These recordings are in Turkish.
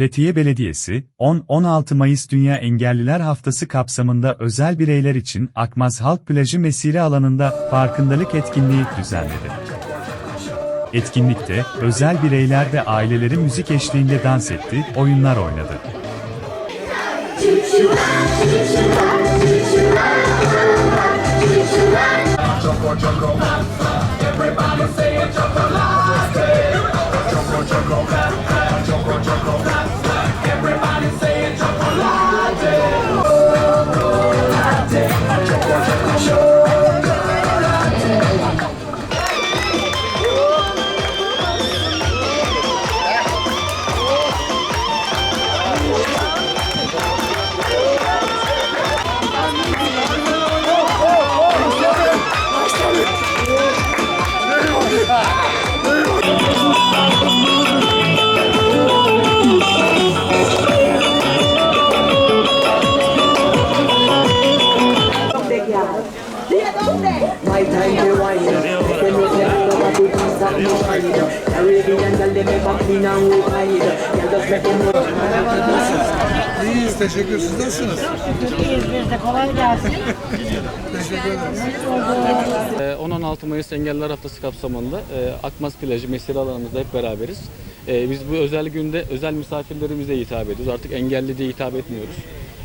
Fethiye Belediyesi, 10-16 Mayıs Dünya Engelliler Haftası kapsamında özel bireyler için Akmaz Halk Plajı Mesire alanında farkındalık etkinliği düzenledi. Etkinlikte, özel bireyler ve aileleri müzik eşliğinde dans etti, oyunlar oynadı. My time to wine. They make me feel like to do something right. Caribbean girl, they make me clean and we hide. Girl, just make them know. İyiyiz, teşekkür Siz nasılsınız? İyiyiz biz de kolay gelsin. Teşekkür ederiz. Ee, 10-16 Mayıs Engelliler Haftası kapsamında e, Akmaz Plajı mesire alanımızda hep beraberiz. E, Biz bu özel günde özel misafirlerimize hitap ediyoruz. Artık engelli diye hitap etmiyoruz.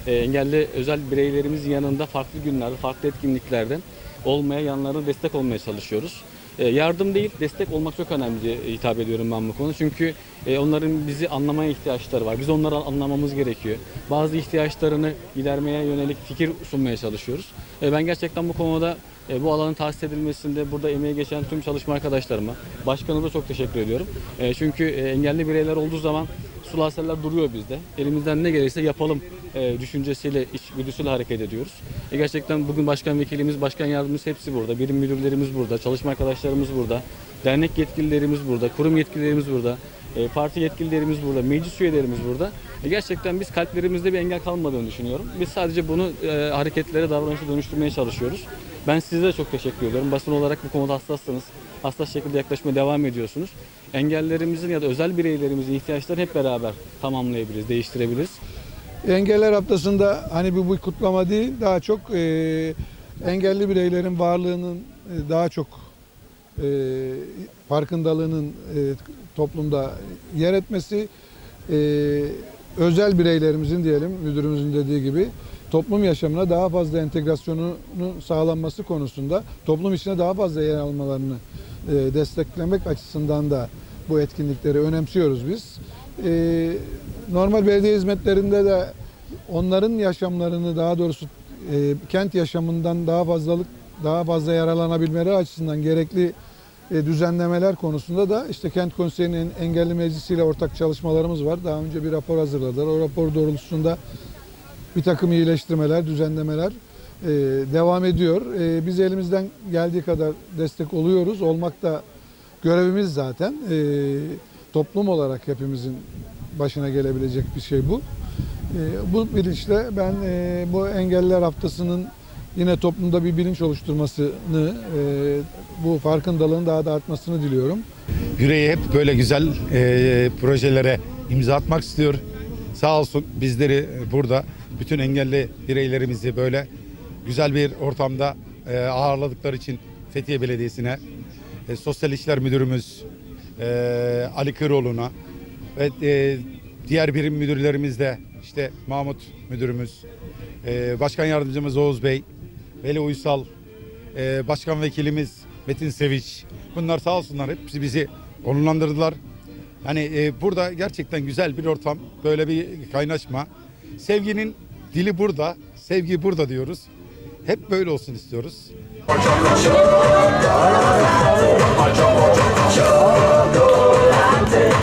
E, Engelli özel bireylerimizin yanında farklı günlerde, farklı etkinliklerde olmaya, yanlarına destek olmaya çalışıyoruz. E, Yardım değil, destek olmak çok önemli diye hitap ediyorum ben bu konuda. Çünkü e, onların bizi anlamaya ihtiyaçları var. Biz onları anlamamız gerekiyor. Bazı ihtiyaçlarını gidermeye yönelik fikir sunmaya çalışıyoruz. E, Ben gerçekten bu konuda e, bu alanın tahsis edilmesinde burada emeği geçen tüm çalışma arkadaşlarıma, başkanımıza çok teşekkür ediyorum. E, Çünkü e, engelli bireyler olduğu zaman sulaseller duruyor bizde. Elimizden ne gelirse yapalım e, düşüncesiyle, içgüdüsüyle hareket ediyoruz. E, gerçekten bugün başkan vekilimiz, başkan yardımcımız hepsi burada. Birim müdürlerimiz burada, çalışma arkadaşlarımız burada. Dernek yetkililerimiz burada, kurum yetkililerimiz burada. E, Parti yetkililerimiz burada, meclis üyelerimiz burada. E, Gerçekten biz kalplerimizde bir engel kalmadığını düşünüyorum. Biz sadece bunu e, hareketlere, davranışa dönüştürmeye çalışıyoruz. Ben size de çok teşekkür ediyorum. Basın olarak bu konuda hassassınız. Hassas şekilde yaklaşmaya devam ediyorsunuz. Engellerimizin ya da özel bireylerimizin ihtiyaçlarını hep beraber tamamlayabiliriz, değiştirebiliriz. Engeller Haftası'nda hani bu bir kutlama değil, daha çok e, engelli bireylerin varlığının e, daha çok e, farkındalığının e, toplumda yer etmesi, e, özel bireylerimizin diyelim, müdürümüzün dediği gibi toplum yaşamına daha fazla entegrasyonunun sağlanması konusunda toplum içine daha fazla yer almalarını e, desteklemek açısından da bu etkinlikleri önemsiyoruz biz. E, normal belediye hizmetlerinde de onların yaşamlarını daha doğrusu e, kent yaşamından daha fazlalık daha fazla yararlanabilmeleri açısından gerekli e, düzenlemeler konusunda da işte kent konseyinin engelli meclisiyle ortak çalışmalarımız var. Daha önce bir rapor hazırladılar. O rapor doğrultusunda bir takım iyileştirmeler, düzenlemeler e, devam ediyor. E, biz elimizden geldiği kadar destek oluyoruz. Olmak da görevimiz zaten. Toplum olarak hepimizin başına gelebilecek bir şey bu. Bu bilinçle ben bu Engelliler Haftası'nın yine toplumda bir bilinç oluşturmasını, e, bu farkındalığın daha da artmasını diliyorum. Yüreği hep böyle güzel e, projelere imza atmak istiyor. Sağ olsun bizleri burada bütün engelli bireylerimizi böyle güzel bir ortamda e, ağırladıkları için Fethiye Belediyesi'ne, Sosyal İşler Müdürümüz Ali Kıroğlu'na ve diğer birim müdürlerimiz de işte Mahmut Müdürümüz, Başkan Yardımcımız Oğuz Bey, Veli Uysal, e, Başkan Vekilimiz Metin Seviç. Bunlar sağ olsunlar hepsi bizi onurlandırdılar. Yani e, burada gerçekten güzel bir ortam, böyle bir kaynaşma. Sevginin dili burada, sevgi burada diyoruz. Hep böyle olsun istiyoruz.